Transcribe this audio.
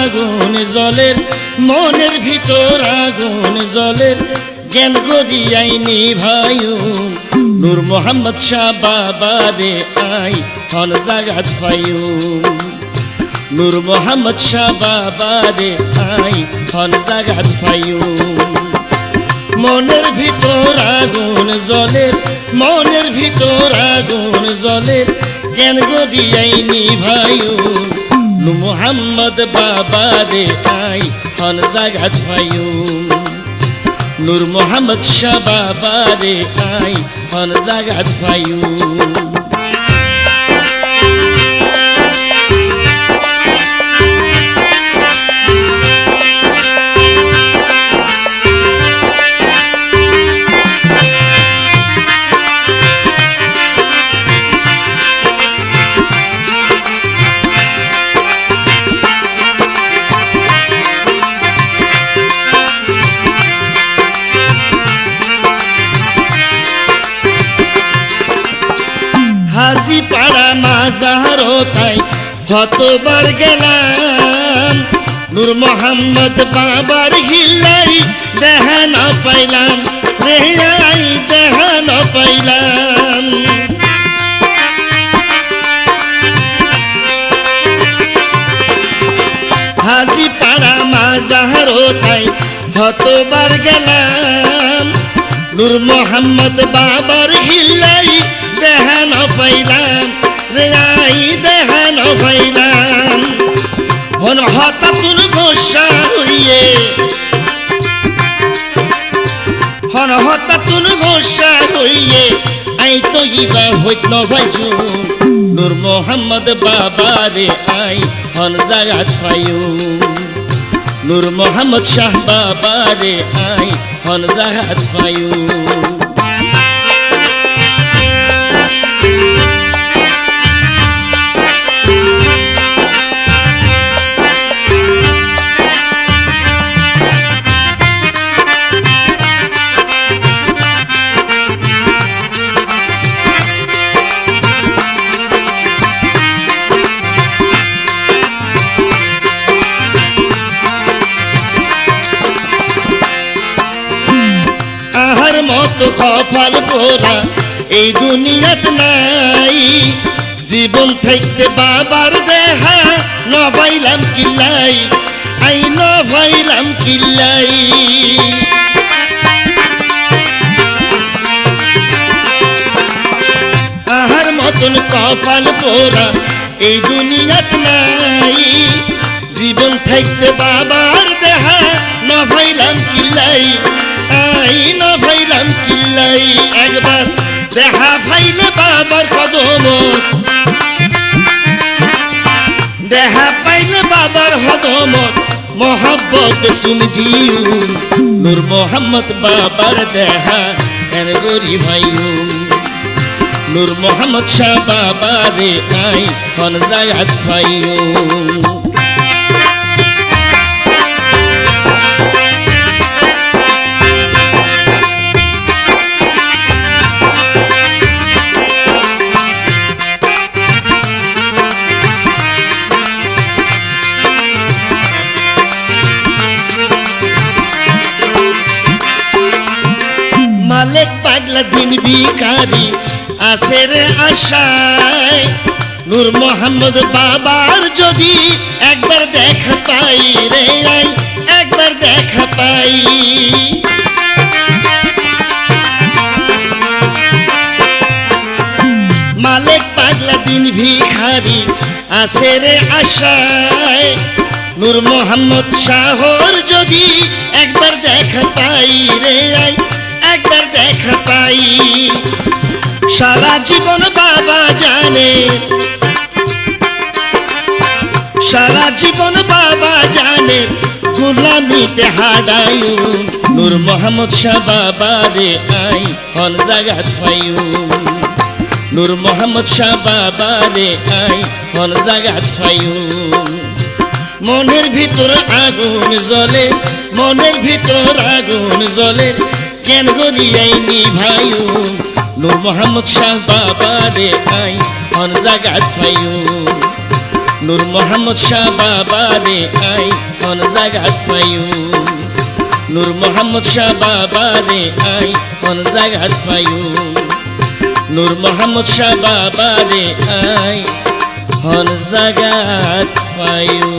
আগুন জলের, মনের ভিতর আগুন জলের। জ্ঞান গরিয়াই নিভায়ুন নূর মোহাম্মদ শাহ বাবা রে আই হন জাগাত ফায়ুম নূর মোহাম্মদ শাহ বাবা রে আই হন জাগাত ফায়ুম মনের ভিতর আগুন জলের, মনের ভিতর আগুন জলের। জ্ঞান গরিয়াই নিভায়ুন নু মোহাম্মদ বাবা রে আই হন জাগাত ফায়ুম নূর মোহাম্মদ শাহ বাবা রে আই হন জাগাত ফায়ুম পাড়া মাজার তাই কতবার গেলাম, নূর মোহাম্মদ বাবার হিল্লাই দেখা না পাইলাম রেহাই দেখা না পাইলাম। হাজি পাড়া মাজার তাই কতবার গেলাম, নূর মোহাম্মদ বাবার হিল্লাই দেহান পাইলাম রেয়াই দেহান পাইলাম। হন হতাতুন গোসা হইয়ে। হন হতাতুন গোসা হইয়ে, আই তো ইবা হইত নভাইজু নূর মোহাম্মদ বাবা রে আই হন জাগাত ফায়ুম নূর মোহাম্মদ শাহ বাবা রে আই হন জাগাত ফায়ুম মতো কপাল পোড়া এই দুনিয়াত নাই। জীবন থাকতে বাবার দেহা, নভাইলাম কিল্লাই, আই নভাইলাম কিল্লাই। আহার মতন কপাল পোড়া এই দুনিয়াত নাই। জীবন থাকতে বাবার দেহা নভাইলাম কিল্লাই, আই নভাইলাম কিল্লাই। একবার দেহা ফাইলে বাবার কদম। দেহা পাইলে বাবার হদমত মোহাব্বত শুন নূর মোহাম্মদ বাবার দেহা, এর গরি ভাইউম নূর মোহাম্মদ শাহ বাবা রে আই, হন জায়াত ফাইউম মালিক পাগলা দিন বিকারি আসের আশায়। নূর মোহাম্মদ বাবার যদি একবার দেখা পাই রে একবার দেখা পাই। মালিক পাগলা দিন ভিখারি আসের আশায়। নূর মোহাম্মদ শাহর যদি একবার দেখা পাই রে আই দেখা পাই। সারা জীবন বাবা জানে। সারা জীবন বাবা জানে, গোলামিতে হাডায়ু নূর মোহাম্মদ শাহ বাবা রে আই হন জাগাত ফাইউম নূর মোহাম্মদ শাহ বাবা রে আই হন জাগাত ফাইউম মনের ভিতর আগুন জ্বলে, মনের ভিতর আগুন জ্বলে কেন গরিয়াই নিভায়ু। নূর মোহাম্মদ শাহ বাবা রে আই হন জাগাত ফাইউম নূর মোহাম্মদ শাহ বাবা রে আই হন জাগাত পায়ু। নূর মোহাম্মদ শাহ বাবা রে আই হন জাগাত পায়ু। নূর মোহাম্মদ শাহ বাবা রে আই হন জাগাত পায়ু।